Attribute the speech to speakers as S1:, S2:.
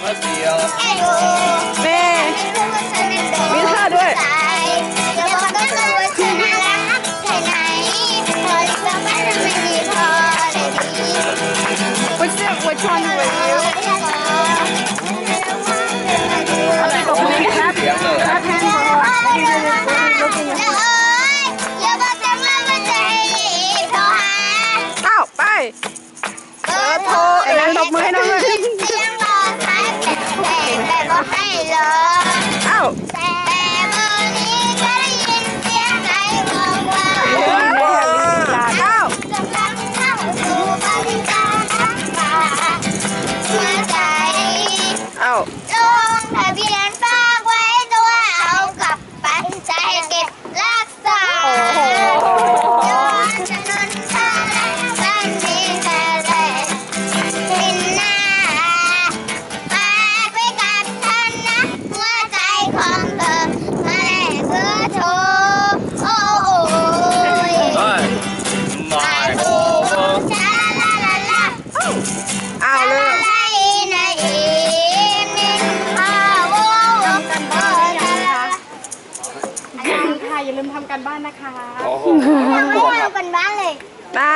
S1: แม่มีท่าด้วย Which which one were you? Clap, clap hands for looking at อ้าวไป
S2: เออโทร
S1: ไอ้นั้นตบมือ อ้าวเริ่ม
S2: ลาในอีมินพาโอ้กันบ้าน
S3: ค่ะอย่าลืมทำการบ้านนะคะ
S2: ยังไม่ทำกันบ้านเลย
S1: นะ